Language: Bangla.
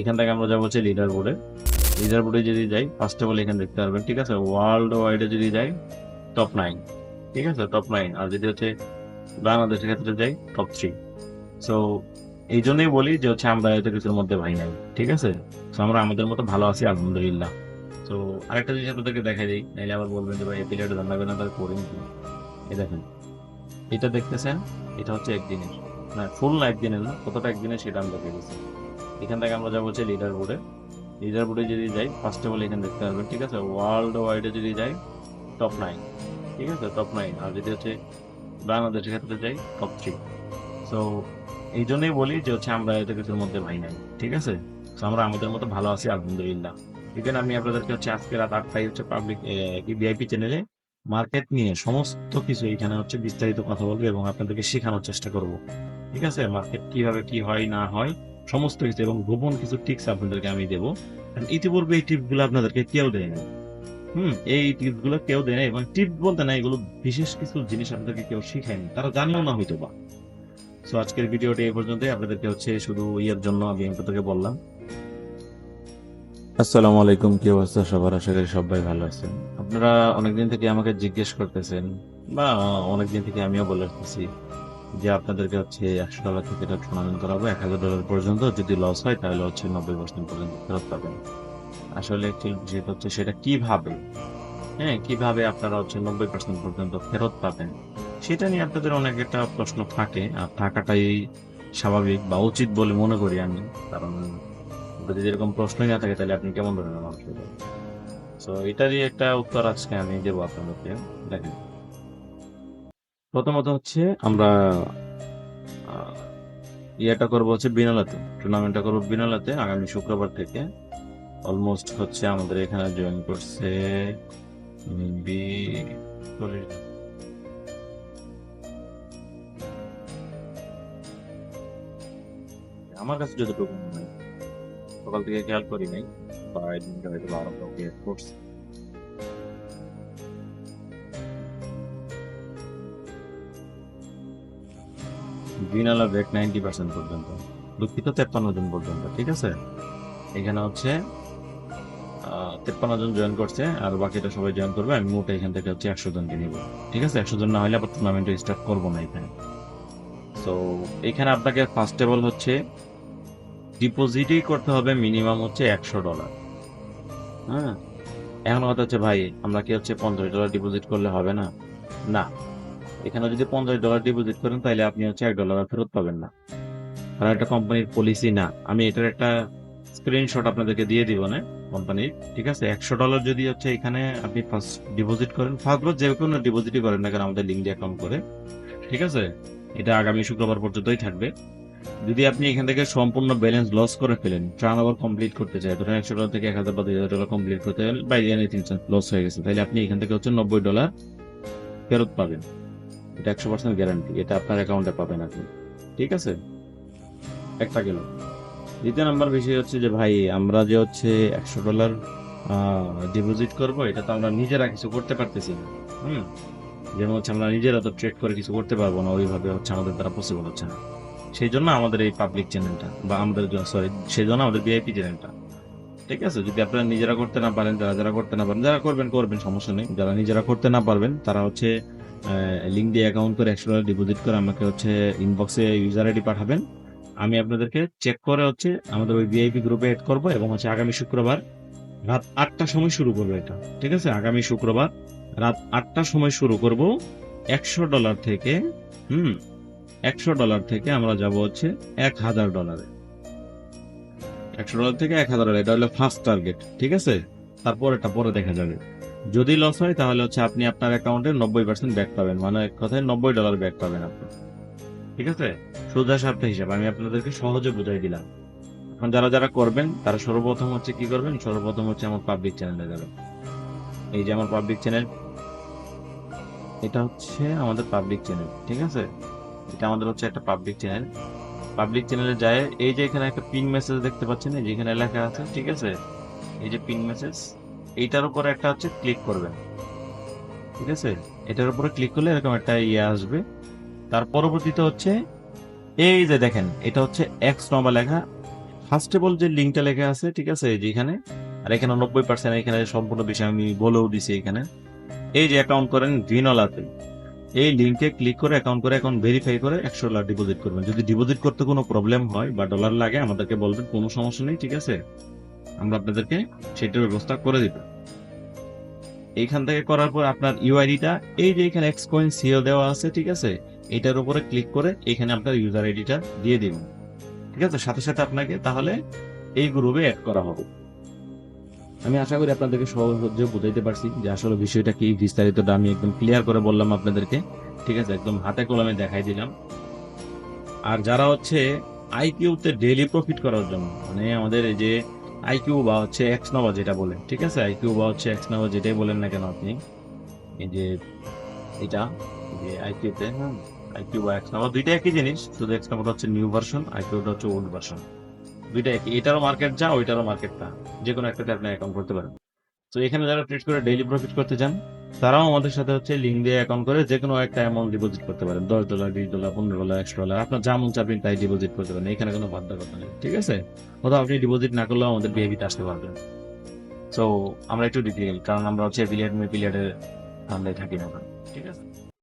এখান থেকে আমরা যাব হচ্ছে লিডার বোর্ডে লিডার বোর্ডে যদি যাই ফার্স্ট অফ অল এখানে দেখতে পারবেন, ঠিক আছে? ওয়ার্ল্ড ওয়াইডে যদি যাই টপ নাইন ঠিক আছে? টপ নাইন আর যদি হচ্ছে বাংলাদেশের ক্ষেত্রে যাই টপ থ্রি সো এই জন্যই বলি যে হচ্ছে আমরা এত কিছুর মধ্যে ভাই নাই, ঠিক আছে? তো আমরা আমাদের মতো ভালো আছি, আলহামদুলিল্লাহ। তো আরেকটা জিনিস আপনাদেরকে দেখাই দিই, নাইলে আবার বলবেন যে ভাই এপিলেট ধান্দা করে না তাহলে করেন কি? এই দেখেন, এটা দেখতেছেন, এটা হচ্ছে একদিনের, না ফুল না একদিনের না, কতটা একদিনের সেটা আমি দেখে দিচ্ছি এখান থেকে আমরা যাব হচ্ছে লিডার বোর্ডে লিডার বোর্ডে যদি যাই ফার্স্ট অফ অল এখানে দেখতে পারবেন, ঠিক আছে? ওয়ার্ল্ড ওয়াইডে যদি যাই টপ নাইন ঠিক আছে? টপ নাইন আর যদি হচ্ছে বাংলাদেশের ক্ষেত্রে যাই টপ থ্রি সো এই জন্যই বলি যে হচ্ছে আমরা এত কিছুর মধ্যে ভাই নাই, ঠিক আছে? তো আমরা আমাদের মতো ভালো আছি, আলহামদুলিল্লাহ। এখানে আমি আপনাদেরকে হচ্ছে আজকে রাত আটটায় হচ্ছে পাবলিক ভিআইপি চ্যানেলে মার্কেট নিয়ে সমস্ত কিছু এখানে হচ্ছে বিস্তারিত কথা বলব এবং আপনাদেরকে শেখানোর চেষ্টা করব। ঠিক আছে? মার্কেট কীভাবে কি হয়, না হয় সমস্ত কিছু এবং গোপন কিছু টিপস আপনাদেরকে আমি দেবো। ইতিপূর্বে এই টিপগুলো আপনাদেরকে কেউ দেয় না হুম, এই টিপসগুলো কেউ দেয় না এবং টিপ বলতে না এগুলো বিশেষ কিছু জিনিস আপনাদেরকে কেউ শিখায়নি তারা জানেও না হয়তো বা সো আজকের ভিডিওটি এই পর্যন্তই। আপনাদেরকে হচ্ছে শুধু ইয়ের জন্য আমি আপনাদেরকে বললাম। আসসালামু আলাইকুম, কি অবস্থা সবার? আশা করি সবাই ভালো আছেন। আপনারা অনেকদিন থেকে আমাকে জিজ্ঞেস করতেছেন, বা অনেকদিন থেকে আমিও বলে আসতেছি। যে আপনাদেরকে হচ্ছে একশো ডলার থেকে এটা টুর্নামেন্ট করাবো, এক হাজার ডলার পর্যন্ত। যদি লস হয়, তাহলে হচ্ছে নব্বই পার্সেন্ট পর্যন্ত ফেরত পাবেন। আসলে বিষয়টা হচ্ছে সেটা কীভাবে? হ্যাঁ কীভাবে আপনারা হচ্ছে নব্বই পার্সেন্ট পর্যন্ত ফেরত পাবেন? সেটা নিয়ে আপনাদের অনেক একটা প্রশ্ন থাকে। আর থাকাটাই স্বাভাবিক বা উচিত বলে মনে করি আমি। কারণ যদি এরকম প্রশ্নই না থাকে, তাহলে আপনি কেমন ধরনের মানুষ তো এটারই একটা উত্তর আজকে আমি দেবো আপনাদেরকে। দেখেন প্রথমত হচ্ছে আমরা ইয়েটা করব হচ্ছে বিনালাতে, টুর্নামেন্টটা করব বিনালাতে আগামী শুক্রবার থেকে। অলমোস্ট হচ্ছে আমাদের এখানে জয়েন করছে আমার কাছে যতটুকু সকাল থেকে খেয়াল করি নাই, বা এদিনকে হয়তো আরও কাউকে add করছে গ্রিনালা ব্যাক নাইনটি পার্সেন্ট পর্যন্ত, দুঃখিত তেপ্পান্ন জন পর্যন্ত, ঠিক আছে? এখানে হচ্ছে তেপ্পান্ন জন জয়েন করছে, আর বাকিটা সবাই জয়েন করবে, আমি মোট এখান থেকে হচ্ছে একশো জনকে নিব, ঠিক আছে? একশো জন না হলে আবার টুর্নামেন্ট স্টার্ট করব না এখানে। তো এখানে আপনাকে ফার্স্ট অফ অল হচ্ছে ডিপোজিটই করতে হবে মিনিমাম হচ্ছে একশো ডলার হ্যাঁ? এখন কথা হচ্ছে, ভাই, আমরা কি হচ্ছে পঞ্চাশ ডলার ডিপোজিট করলে হবে না? না। এখানে যদি পঞ্চাশ ডলার ডিপোজিট করেন, তাহলে আপনি হচ্ছে এক ডলার ফেরত পাবেন না। কারণ এটা কোম্পানির পলিসি না। আমি এটার একটা স্ক্রিনশট আপনাদেরকে দিয়ে দিব না কোম্পানির ঠিক আছে? একশো ডলার যদি হচ্ছে এখানে আপনি ফার্স্ট ডিপোজিট করেন ফার্স্ট বার যে কোনো ডিপোজিটই করেন না কেন, আমাদের লিঙ্ক দিয়ে অ্যাকাউন্ট করে, ঠিক আছে? এটা আগামী শুক্রবার পর্যন্তই থাকবে। যদি আপনি এখান থেকে সম্পূর্ণ ব্যালেন্স লস করে ফেলেন ট্রান ওভার কমপ্লিট করতে চাই ধরেন একশো ডলার থেকে এক হাজার বা দুই হাজার ডলার কমপ্লিট করতে গেলে বাই এনিথিং লস হয়ে গেছে, তাহলে আপনি এখান থেকে হচ্ছে নব্বই ডলার ফেরত পাবেন। এটা একশো পার্সেন্ট গ্যারান্টি এটা আপনার অ্যাকাউন্টে পাবেন আপনি। ঠিক আছে? একটা গেল। দ্বিতীয় নাম্বার বিষয় হচ্ছে যে, ভাই, আমরা যে হচ্ছে একশো ডলার ডিপোজিট করব, এটা তো আমরা নিজেরা কিছু করতে পারতেছি না। হুম? যেমন হচ্ছে আমরা নিজেরা তো ট্রেড করে কিছু করতে পারব না, ওইভাবে হচ্ছে আমাদের দ্বারা পসিবল হচ্ছে না। সেই জন্য আমাদের এই পাবলিক চ্যানেলটা বা আমাদের সরি সেই জন্য আমাদের ভিআইপি চ্যানেলটা ঠিক আছে? যদি আপনারা নিজেরা করতে না পারেন, যারা যারা করতে না পারেন, যারা করবেন করবেন, সমস্যা নেই। যারা নিজেরা করতে না পারবেন, তারা হচ্ছে লিঙ্ক দিয়ে অ্যাকাউন্ট করে একশো ডলার ডিপোজিট করে আমাকে হচ্ছে ইনবক্সে ইউজার আইডি পাঠাবেন। আমি আপনাদেরকে চেক করে হচ্ছে আমাদের ওই ভিআইপি গ্রুপে এড করব এবং হচ্ছে আগামী শুক্রবার রাত আটটার সময় শুরু করব এটা। ঠিক আছে? আগামী শুক্রবার রাত আটটার সময় শুরু করব। একশো ডলার থেকে, হুম, একশো ডলার থেকে আমরা যাব হচ্ছে এক হাজার ডলারে একশো ডলার থেকে এক হাজার এটা হলো ফার্স্ট টার্গেট ঠিক আছে? তারপর এটা পরে দেখা যাবে। যদি লস হয়, তাহলে হচ্ছে আপনি আপনার অ্যাকাউন্টে নব্বই পার্সেন্ট ব্যাক পাবেন। মানে এক কথায় নব্বই ডলার ব্যাক পাবেন আপনি। ঠিক আছে? সোজা সাপটা হিসাব, আমি আপনাদেরকে সহজে বুঝাই দিলাম। এখন যারা যারা করবেন, তারা সর্বপ্রথম হচ্ছে কি করবেন? সর্বপ্রথম হচ্ছে আমার পাবলিক চ্যানেলে যাবেন। এই যে আমার পাবলিক চ্যানেল এটা হচ্ছে আমাদের পাবলিক চ্যানেল ঠিক আছে? এটা আমাদের হচ্ছে একটা পাবলিক চ্যানেল পাবলিক চ্যানেলে যায়। এই যে এখানে একটা পিন মেসেজ দেখতে পাচ্ছেন, এই যে এখানে লেখা আছে, ঠিক আছে? এই যে পিন মেসেজ এইটার উপরে একটা হচ্ছে ক্লিক করবেন, ঠিক আছে? এটার উপরে ক্লিক করলে এরকম একটা ইয়ে আসবে। তার পরবর্তীতে হচ্ছে, এই যে দেখেন, এটা হচ্ছে এক্স নম্বর লেখা। ফার্স্টেবল যে লিঙ্কটা লেখা আছে, ঠিক আছে, এই যে এখানে, আর এখানে নব্বই পার্সেন্ট এখানে সম্পূর্ণ বিষয় আমি বলেও দিছি এখানে। এই যে অ্যাকাউন্ট করেন ভিনলাতে এই লিঙ্কে ক্লিক করে অ্যাকাউন্ট করে অ্যাকাউন্ট ভেরিফাই করে একশো ডলার ডিপোজিট করবেন। যদি ডিপোজিট করতে কোনো প্রবলেম হয় বা ডলার লাগে, আমাদেরকে বলবেন, কোনো সমস্যা নেই, ঠিক আছে? আমরা আপনাদেরকে সেটার ব্যবস্থা করে দিব। এইখান থেকে করার পর আপনার ইউআইডিটা এই যে এখানে এক্স কয়েন সিও দেওয়া আছে, ঠিক আছে? এটার উপরে ক্লিক করে এখানে আপনার ইউজার আইডিটা দিয়ে দিবেন। ঠিক আছে? সাথে সাথে আপনাকে তাহলে এই গ্রুপে অ্যাড করা হবে। আমি আশা করি আপনাদেরকে সহজে বুঝাইতে পারছি যে আসলে বিষয়টা কি বিস্তারিতটা আমি একদম ক্লিয়ার করে বললাম আপনাদেরকে। ঠিক আছে, একদম হাতে কলমে দেখাই দিলাম। আর যারা হচ্ছে আইকিউতে ডেইলি প্রফিট করার জন্য মানে আমাদের এই যে আইকিউ বা হচ্ছে এক্স নভা যেটা বলেন ঠিক আছে? আইকিউ বা হচ্ছে এক্স নভা যেটাই বলেন না কেন আপনি, এই যে এটা যে আইকিউতে হ্যাঁ আইকিউ বা এক্স নভা দুইটা একই জিনিস, শুধু এক্স নভাটা হচ্ছে নিউ ভার্সন আইকিউটা হচ্ছে ওল্ড ভার্সন দুইটা এটারও মার্কেট যা, ওইটারও মার্কেট তা। যে কোনো একটাতে আপনি অ্যাকাউন্ট করতে পারেন। তো এখানে যারা ট্রেড করে ডেইলি প্রফিট করতে চান, তারাও আমাদের সাথে হচ্ছে লিঙ্ক দিয়ে অ্যাকাউন্ট করে যে কোনো একটা অ্যামাউন্ট ডিপোজিট করতে পারেন। দশ ডলার বিশ ডলার পনেরো ডলার একশো ডলার আপনার যা মন তাই ডিপোজিট করতে পারেন। এখানে কোনো বাধ্যকতা নেই, ঠিক আছে? অথবা আপনি ডিপোজিট না করলেও আমাদের বিহেভিতে আসতে পারবেন। সো আমরা একটু ডিটেল কারণ আমরা হচ্ছে এফিলিয়েট মেফিলিয়েটের ধান্দায় থাকি না। ঠিক আছে?